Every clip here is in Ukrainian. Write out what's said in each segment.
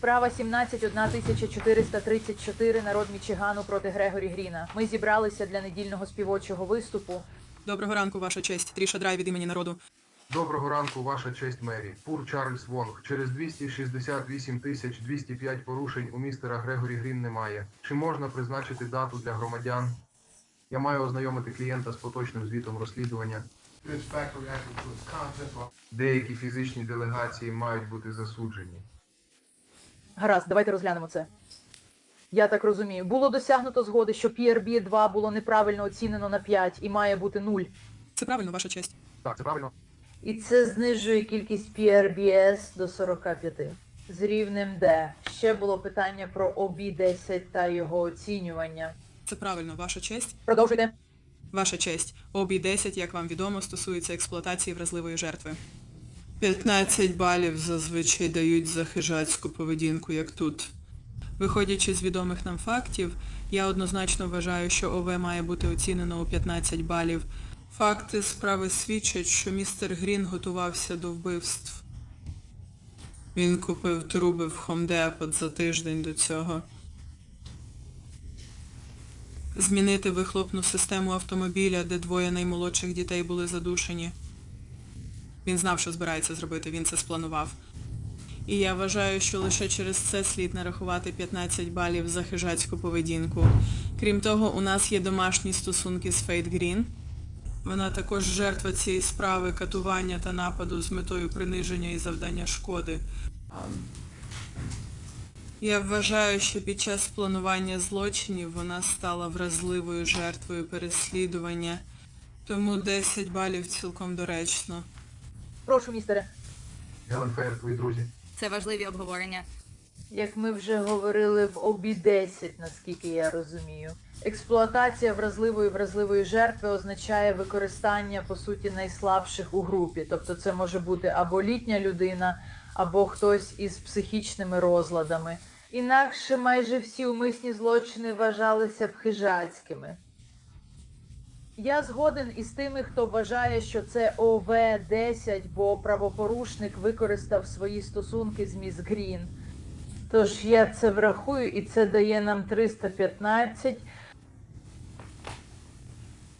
Справа 17 1434 народ Мічигану проти Грегорі Гріна. Ми зібралися для недільного співочого виступу. Доброго ранку, ваша честь. Тріша Драй від імені народу. Доброго ранку, ваша честь Мері. Пур Чарльз Вонг. Через 268 тисяч 205 порушень у містера Грегорі Грін немає. Чи можна призначити дату для громадян? Я маю ознайомити клієнта з поточним звітом розслідування. Деякі фізичні делегації мають бути засуджені. Гаразд, давайте розглянемо це. Я так розумію. Було досягнуто згоди, що PRB 2 було неправильно оцінено на 5 і має бути 0. Це правильно, ваша честь. Так, це правильно. І це знижує кількість PRBS до 45. З рівнем D. Ще було питання про OB10 та його оцінювання. Це правильно, ваша честь. Продовжуйте. Ваша честь. обі 10, як вам відомо, стосується експлуатації вразливої жертви. 15 балів зазвичай дають за хижацьку поведінку, як тут. Виходячи з відомих нам фактів, я однозначно вважаю, що ОВ має бути оцінено у 15 балів. Факти справи свідчать, що містер Грін готувався до вбивств. Він купив труби в Хомдепот за тиждень до цього. Змінити вихлопну систему автомобіля, де двоє наймолодших дітей були задушені. Він знав, що збирається зробити, він це спланував. І я вважаю, що лише через це слід нарахувати 15 балів за хижацьку поведінку. Крім того, у нас є домашні стосунки з Фейт Грін. Вона також жертва цієї справи катування та нападу з метою приниження і завдання шкоди. Я вважаю, що під час планування злочинів вона стала вразливою жертвою переслідування, тому 10 балів цілком доречно. Прошу, містере. Гелен Фейер, твої друзі. Це важливі обговорення. Як ми вже говорили в OB10, наскільки я розумію. Експлуатація вразливої вразливої жертви означає використання, по суті, найслабших у групі. Тобто це може бути або літня людина, або хтось із психічними розладами. Інакше майже всі умисні злочини вважалися б хижацькими. Я згоден із тими, хто вважає, що це ОВ-10, бо правопорушник використав свої стосунки з міс Грін. Тож я це врахую, і це дає нам 315.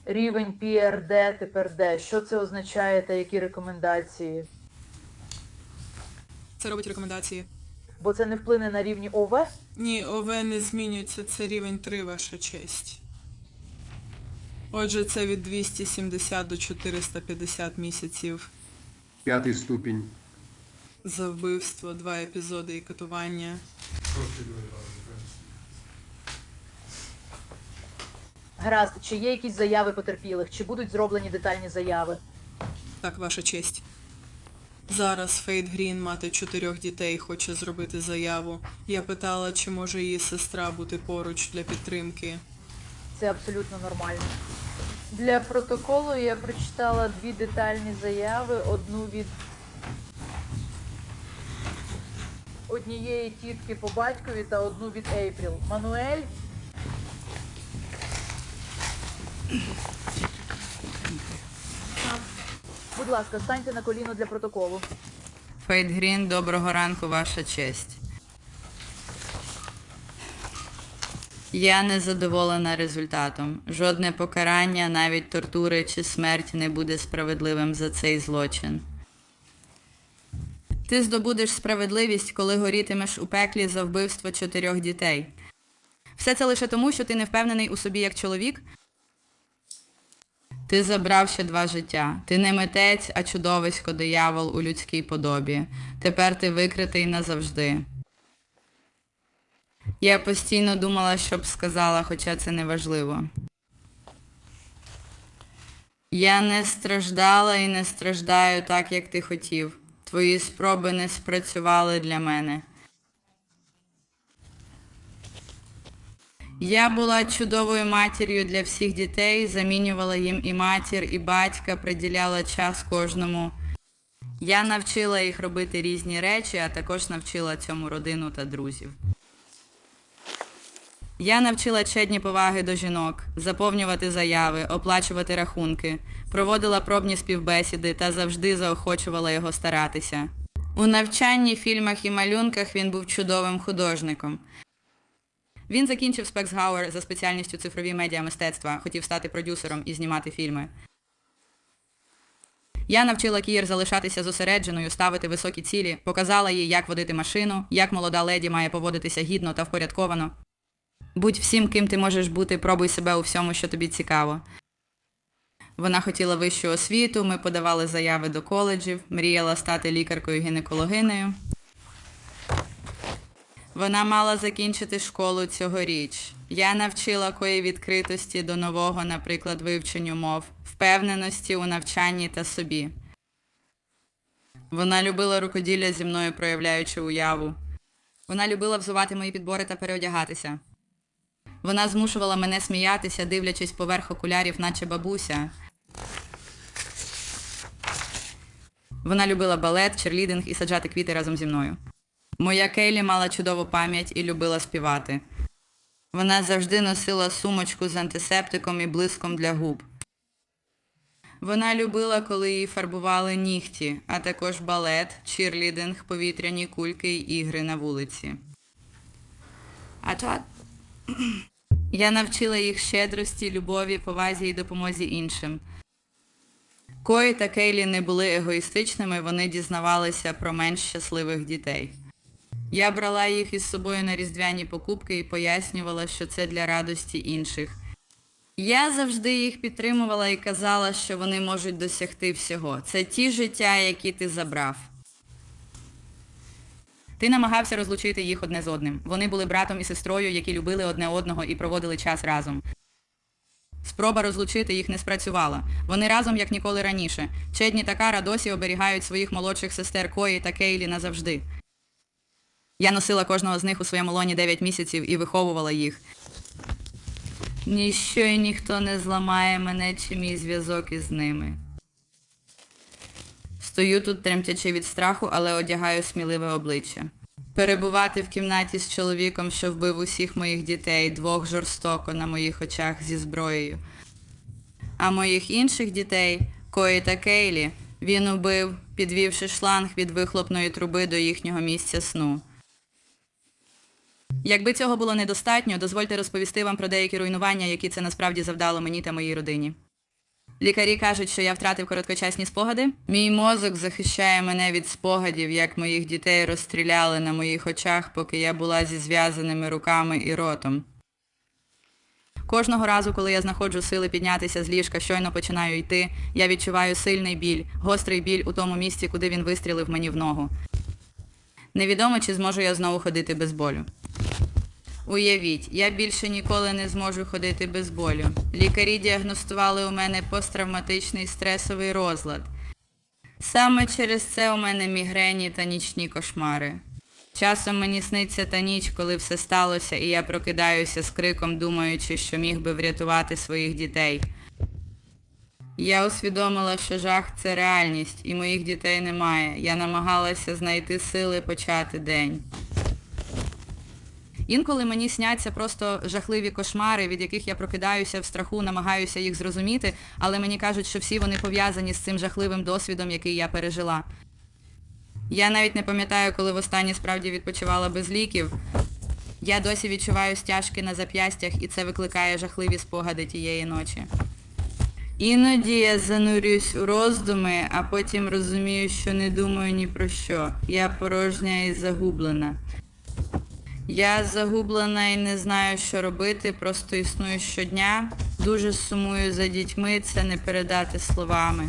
Рівень PRD тепер де. Що це означає та які рекомендації? Це робить рекомендації. Бо це не вплине на рівні ОВ? Ні, ОВ не змінюється, це рівень 3, ваша честь. Отже, це від 270 до 450 місяців П'ятий ступінь. за вбивство, два епізоди і катування. Гаразд, чи є якісь заяви потерпілих, чи будуть зроблені детальні заяви? Так, ваша честь. Зараз Фейт Грін, мати чотирьох дітей, хоче зробити заяву. Я питала, чи може її сестра бути поруч для підтримки. Це абсолютно нормально. Для протоколу я прочитала дві детальні заяви, одну від однієї тітки по батькові та одну від Ейпріл. Мануель, будь ласка, станьте на коліно для протоколу. Фейт Грін, доброго ранку, ваша честь. Я не задоволена результатом. Жодне покарання, навіть тортури чи смерть не буде справедливим за цей злочин. Ти здобудеш справедливість, коли горітимеш у пеклі за вбивство чотирьох дітей. Все це лише тому, що ти не впевнений у собі як чоловік. Ти забрав ще два життя. Ти не митець, а чудовисько диявол у людській подобі. Тепер ти викритий назавжди. Я постійно думала, що б сказала, хоча це не важливо. Я не страждала і не страждаю так, як ти хотів. Твої спроби не спрацювали для мене. Я була чудовою матір'ю для всіх дітей, замінювала їм і матір, і батька, приділяла час кожному. Я навчила їх робити різні речі, а також навчила цьому родину та друзів. Я навчила чедні поваги до жінок, заповнювати заяви, оплачувати рахунки, проводила пробні співбесіди та завжди заохочувала його старатися. У навчанні, фільмах і малюнках він був чудовим художником. Він закінчив Спексгауер за спеціальністю цифрові медіа мистецтва, хотів стати продюсером і знімати фільми. Я навчила Кір залишатися зосередженою, ставити високі цілі, показала їй, як водити машину, як молода леді має поводитися гідно та впорядковано. Будь всім, ким ти можеш бути, пробуй себе у всьому, що тобі цікаво. Вона хотіла вищу освіту, ми подавали заяви до коледжів, мріяла стати лікаркою-гінекологинею. Вона мала закінчити школу цьогоріч. Я навчила кої відкритості до нового, наприклад, вивченню мов, впевненості у навчанні та собі. Вона любила рукоділля зі мною, проявляючи уяву. Вона любила взувати мої підбори та переодягатися. Вона змушувала мене сміятися, дивлячись поверх окулярів, наче бабуся. Вона любила балет, черлідинг і саджати квіти разом зі мною. Моя Кейлі мала чудову пам'ять і любила співати. Вона завжди носила сумочку з антисептиком і блиском для губ. Вона любила, коли їй фарбували нігті, а також балет, чірлідинг, повітряні кульки й ігри на вулиці. А то я навчила їх щедрості, любові, повазі і допомозі іншим. Кої та Кейлі не були егоїстичними, вони дізнавалися про менш щасливих дітей. Я брала їх із собою на різдвяні покупки і пояснювала, що це для радості інших. Я завжди їх підтримувала і казала, що вони можуть досягти всього. Це ті життя, які ти забрав. Ти намагався розлучити їх одне з одним. Вони були братом і сестрою, які любили одне одного і проводили час разом. Спроба розлучити їх не спрацювала. Вони разом, як ніколи раніше. Чедні та Кара досі оберігають своїх молодших сестер Кої та Кейлі назавжди. Я носила кожного з них у своєму лоні 9 місяців і виховувала їх. Ніщо і ніхто не зламає мене чи мій зв'язок із ними. Стою тут, тремтячи від страху, але одягаю сміливе обличчя. Перебувати в кімнаті з чоловіком, що вбив усіх моїх дітей, двох жорстоко на моїх очах зі зброєю. А моїх інших дітей, Кої та Кейлі, він убив, підвівши шланг від вихлопної труби до їхнього місця сну. Якби цього було недостатньо, дозвольте розповісти вам про деякі руйнування, які це насправді завдало мені та моїй родині. Лікарі кажуть, що я втратив короткочасні спогади. Мій мозок захищає мене від спогадів, як моїх дітей розстріляли на моїх очах, поки я була зі зв'язаними руками і ротом. Кожного разу, коли я знаходжу сили піднятися з ліжка, щойно починаю йти, я відчуваю сильний біль, гострий біль у тому місці, куди він вистрілив мені в ногу. Невідомо, чи зможу я знову ходити без болю. Уявіть, я більше ніколи не зможу ходити без болю. Лікарі діагностували у мене посттравматичний стресовий розлад. Саме через це у мене мігрені та нічні кошмари. Часом мені сниться та ніч, коли все сталося, і я прокидаюся з криком, думаючи, що міг би врятувати своїх дітей. Я усвідомила, що жах це реальність, і моїх дітей немає. Я намагалася знайти сили почати день. Інколи мені сняться просто жахливі кошмари, від яких я прокидаюся в страху, намагаюся їх зрозуміти, але мені кажуть, що всі вони пов'язані з цим жахливим досвідом, який я пережила. Я навіть не пам'ятаю, коли востаннє справді відпочивала без ліків. Я досі відчуваю стяжки на зап'ястях, і це викликає жахливі спогади тієї ночі. Іноді я занурююсь у роздуми, а потім розумію, що не думаю ні про що. Я порожня і загублена. Я загублена і не знаю, що робити, просто існую щодня. Дуже сумую за дітьми, це не передати словами.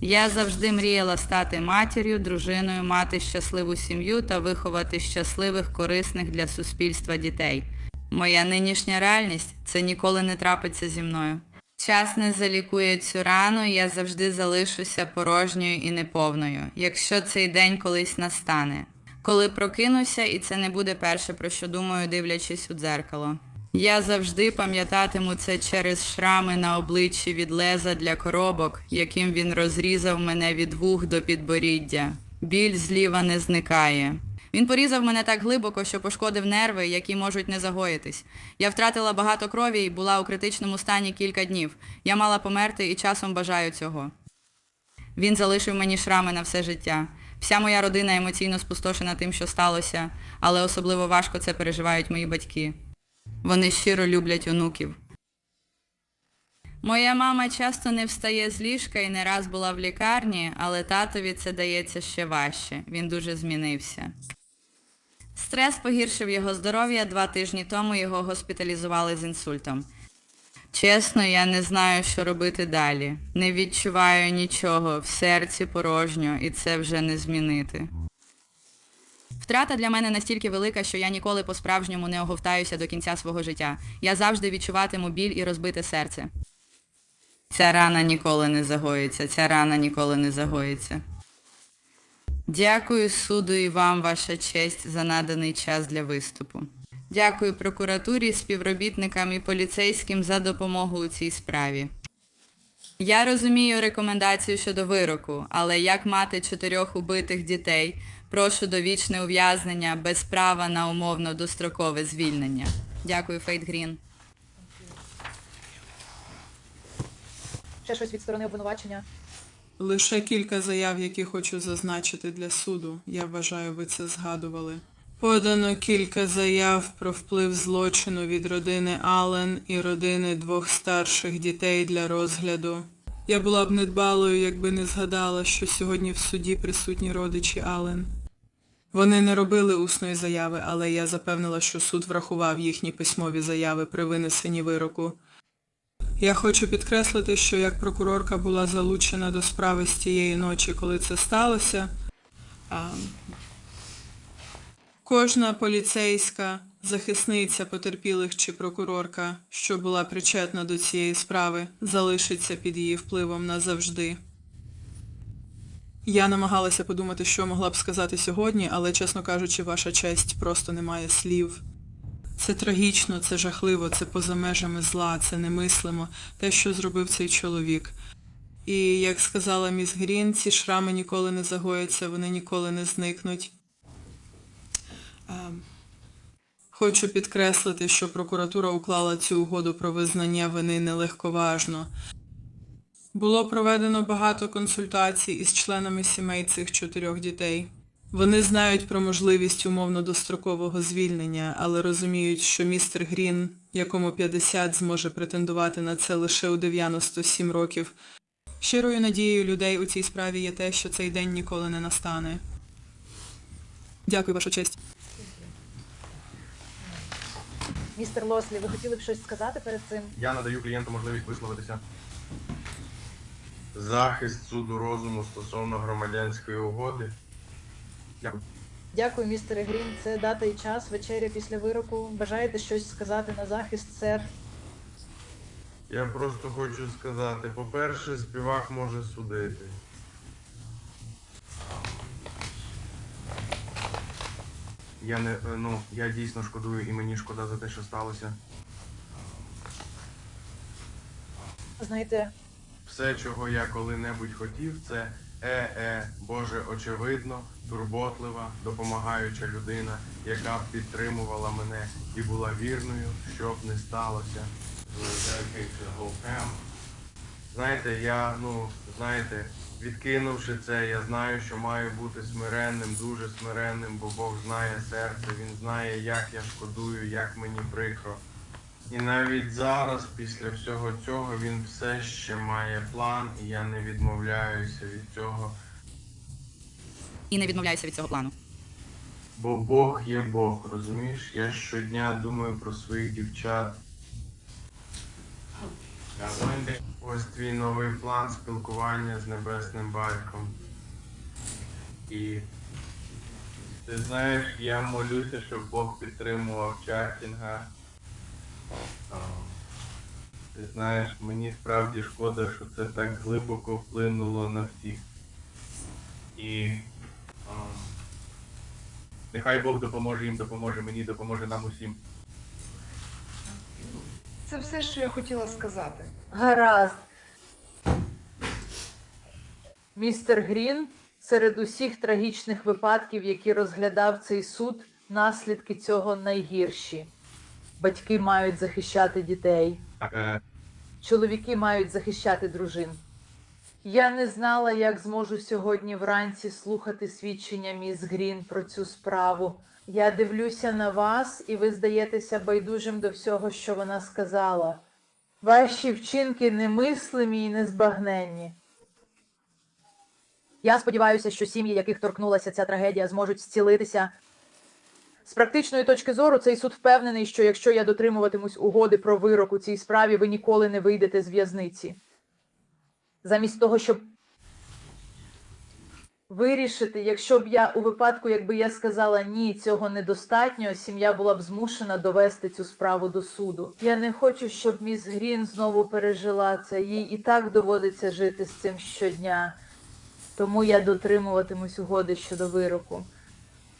Я завжди мріяла стати матір'ю, дружиною, мати щасливу сім'ю та виховати щасливих, корисних для суспільства дітей. Моя нинішня реальність це ніколи не трапиться зі мною. Час не залікує цю рану, я завжди залишуся порожньою і неповною, якщо цей день колись настане. Коли прокинуся, і це не буде перше, про що думаю, дивлячись у дзеркало. Я завжди пам'ятатиму це через шрами на обличчі від леза для коробок, яким він розрізав мене від вух до підборіддя. Біль зліва не зникає. Він порізав мене так глибоко, що пошкодив нерви, які можуть не загоїтись. Я втратила багато крові і була у критичному стані кілька днів. Я мала померти і часом бажаю цього. Він залишив мені шрами на все життя. Вся моя родина емоційно спустошена тим, що сталося, але особливо важко це переживають мої батьки. Вони щиро люблять онуків. Моя мама часто не встає з ліжка і не раз була в лікарні, але татові це дається ще важче. Він дуже змінився. Стрес погіршив його здоров'я, два тижні тому його госпіталізували з інсультом. Чесно, я не знаю, що робити далі. Не відчуваю нічого, в серці порожньо, і це вже не змінити. Втрата для мене настільки велика, що я ніколи по-справжньому не оговтаюся до кінця свого життя. Я завжди відчуватиму біль і розбите серце. Ця рана ніколи не загоїться, ця рана ніколи не загоїться. Дякую суду і вам, ваша честь, за наданий час для виступу. Дякую прокуратурі, співробітникам і поліцейським за допомогу у цій справі. Я розумію рекомендацію щодо вироку, але як мати чотирьох убитих дітей, прошу довічне ув'язнення без права на умовно дострокове звільнення. Дякую, Фейт Грін. Ще щось від сторони обвинувачення. Лише кілька заяв, які хочу зазначити для суду. Я вважаю, ви це згадували. Подано кілька заяв про вплив злочину від родини Аллен і родини двох старших дітей для розгляду. Я була б недбалою, якби не згадала, що сьогодні в суді присутні родичі Аллен. Вони не робили усної заяви, але я запевнила, що суд врахував їхні письмові заяви при винесенні вироку. Я хочу підкреслити, що як прокурорка була залучена до справи з тієї ночі, коли це сталося, кожна поліцейська, захисниця потерпілих чи прокурорка, що була причетна до цієї справи, залишиться під її впливом назавжди. Я намагалася подумати, що могла б сказати сьогодні, але, чесно кажучи, ваша честь просто не має слів. Це трагічно, це жахливо, це поза межами зла, це немислимо, те, що зробив цей чоловік. І, як сказала міс Грін, ці шрами ніколи не загояться, вони ніколи не зникнуть. Ем, Хочу підкреслити, що прокуратура уклала цю угоду про визнання вини нелегковажно. Було проведено багато консультацій із членами сімей цих чотирьох дітей. Вони знають про можливість умовно дострокового звільнення, але розуміють, що містер Грін, якому 50, зможе претендувати на це лише у 97 років. Щирою надією людей у цій справі є те, що цей день ніколи не настане. Дякую, ваша честь. Містер Лослі, ви хотіли б щось сказати перед цим? Я надаю клієнту можливість висловитися. Захист суду розуму стосовно громадянської угоди. Дякую. Дякую, містере Грін. Це дата і час, вечеря після вироку. Бажаєте щось сказати на захист, сер? Я просто хочу сказати, по-перше, співак може судити. Я не е, ну я дійсно шкодую і мені шкода за те, що сталося. Знаєте, Все, чого я коли-небудь хотів, це е-е, Боже, очевидно, турботлива, допомагаюча людина, яка б підтримувала мене і була вірною, що б не сталося. Знаєте, я, ну, знаєте, відкинувши це, я знаю, що маю бути смиренним, дуже смиренним, бо Бог знає серце, Він знає, як я шкодую, як мені прикро. І навіть зараз, після всього цього, він все ще має план, і я не відмовляюся від цього, І не відмовляюся від цього плану. бо Бог є Бог, розумієш? Я щодня думаю про своїх дівчат. Ось твій новий план спілкування з небесним батьком. І ти знаєш, я молюся, щоб Бог підтримував чатінга. Ти знаєш, мені справді шкода, що це так глибоко вплинуло на всіх. І нехай Бог допоможе їм, допоможе мені, допоможе нам усім. Це все, що я хотіла сказати. гаразд. Містер Грін серед усіх трагічних випадків, які розглядав цей суд, наслідки цього найгірші. Батьки мають захищати дітей, Так, е, чоловіки мають захищати дружин. Я не знала, як зможу сьогодні вранці слухати свідчення міс Грін про цю справу. Я дивлюся на вас, і ви здаєтеся байдужим до всього, що вона сказала. Ваші вчинки немислимі і незбагненні. Я сподіваюся, що сім'ї, яких торкнулася ця трагедія, зможуть зцілитися. З практичної точки зору, цей суд впевнений, що якщо я дотримуватимусь угоди про вирок у цій справі, ви ніколи не вийдете з в'язниці. Замість того, щоб вирішити, якщо б я у випадку, якби я сказала ні, цього недостатньо, сім'я була б змушена довести цю справу до суду. Я не хочу, щоб міс Грін знову пережила це. Їй і так доводиться жити з цим щодня. Тому я дотримуватимусь угоди щодо вироку.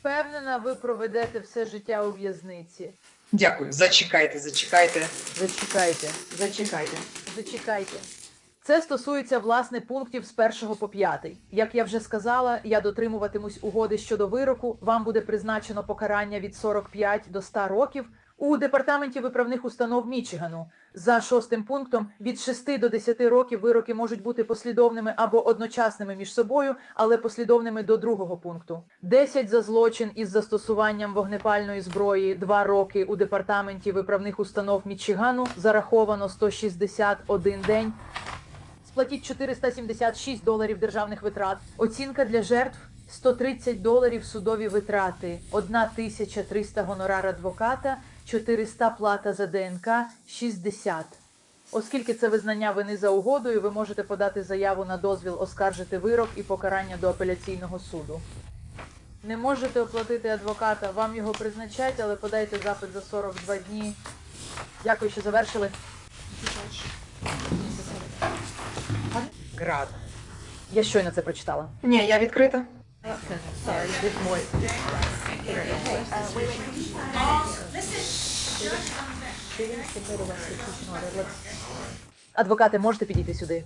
Впевнена, ви проведете все життя у в'язниці. Дякую. Зачекайте, зачекайте, Зачекайте. зачекайте. Зачекайте. Це стосується власне пунктів з першого по п'ятий. Як я вже сказала, я дотримуватимусь угоди щодо вироку. Вам буде призначено покарання від 45 до 100 років у департаменті виправних установ Мічигану. За шостим пунктом від 6 до 10 років вироки можуть бути послідовними або одночасними між собою, але послідовними до другого пункту. 10 за злочин із застосуванням вогнепальної зброї, 2 роки у департаменті виправних установ Мічигану зараховано 161 день. Сплатіть 476 доларів державних витрат. Оцінка для жертв 130 доларів судові витрати, 1300 гонорар адвоката, 400 плата за ДНК, 60. Оскільки це визнання вини за угодою, ви можете подати заяву на дозвіл оскаржити вирок і покарання до апеляційного суду. Не можете оплатити адвоката, вам його призначать, але подайте запит за 42 дні. Дякую, що завершили. Град. Я щойно це прочитала. Ні, я відкрита. Адвокати, можете підійти сюди.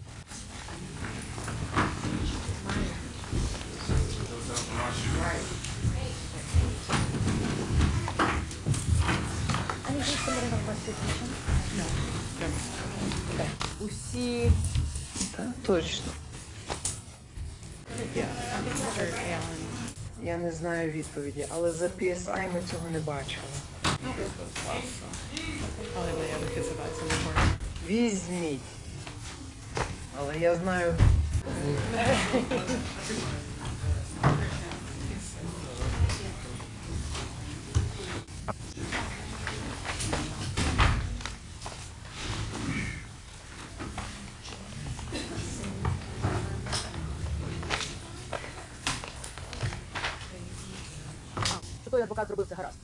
Усі Точно. Я не знаю відповіді, але за PSI ми цього не бачили. Візьміть. Але я знаю. що той адвокат зробив це гаразд.